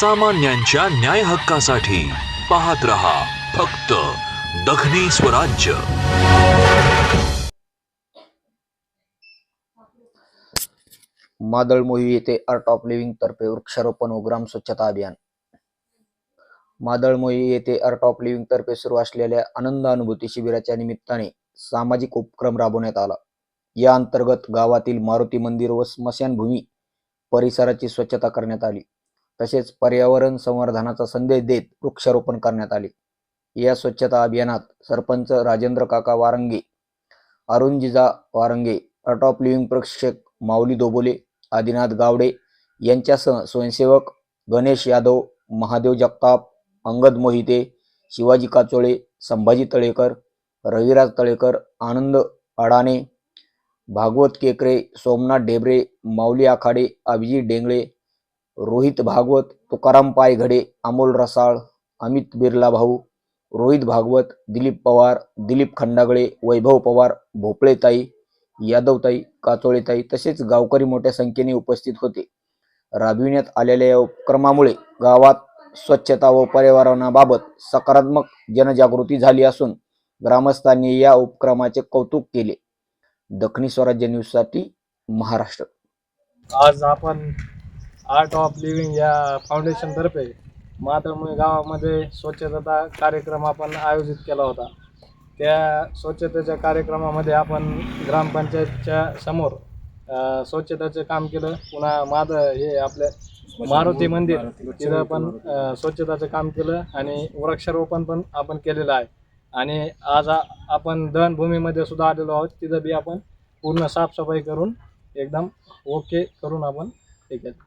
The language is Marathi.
सामान्यांच्या न्याय हक्कासाठी पाहत रहा फक्त दखनी स्वराज्य. मादळमोही येथे आर्ट ऑफ लिव्हिंग तर्फे वृक्षारोपण व ग्राम स्वच्छता अभियान. मादळमोही येथे आर्ट ऑफ लिव्हिंग तर्फे सुरू असलेल्या आनंद अनुभूती शिबिराच्या निमित्ताने सामाजिक उपक्रम राबवण्यात आला. या अंतर्गत गावातील मारुती मंदिर व स्मशानभूमी परिसराची स्वच्छता करण्यात आली. तसेच पर्यावरण संवर्धनाचा संदेश देत वृक्षारोपण करण्यात आले. या स्वच्छता अभियानात सरपंच राजेंद्र काका Warange Arun Jija Warange art of living प्रशिक्षक माऊली दोबोले आदिनाथ गावडे यांच्यासह स्वयंसेवक गणेश यादव महादेव जगताप अंगद मोहिते शिवाजी काचोळे संभाजी तळेकर रविराज तळेकर आनंद अडाणे भागवत केकरे सोमनाथ डेबरे माऊली आखाडे अभिजित डेंगळे रोहित भागवत तुकाराम पायघडे अमोल रसाळ अमित बिर्ला भाऊ रोहित भागवत दिलीप पवार दिलीप खंडागळे वैभव पवार भोपळेताई यादवताई काचोळेताई तसेच गावकरी मोठ्या संख्येने उपस्थित होते. राबविण्यात आलेल्या या उपक्रमामुळे गावात स्वच्छता व पर्यावरणाबाबत सकारात्मक जनजागृती झाली असून ग्रामस्थांनी या उपक्रमाचे कौतुक केले. दखनी स्वराज्य न्यूजसाठी महाराष्ट्र. आज आपण आर्ट ऑफ लिव्हिंग या फाउंडेशनतर्फे मातळमुळे गावामध्ये स्वच्छता कार्यक्रम आपण आयोजित केला होता. त्या स्वच्छतेच्या कार्यक्रमामध्ये आपण ग्रामपंचायतच्या समोर स्वच्छतेचं काम केलं. पुन्हा माद हे आपलं मारुती मंदिर तिथं पण स्वच्छतेचं स्वच्छताचं काम केलं आणि वृक्षारोपण पण आपण केलेलं आहे. आणि आज आपण दहनभूमीमध्ये सुद्धा आलेलो आहोत. तिथं बी आपण पूर्ण साफसफाई करून एकदम ओके करून आपण हे केलं.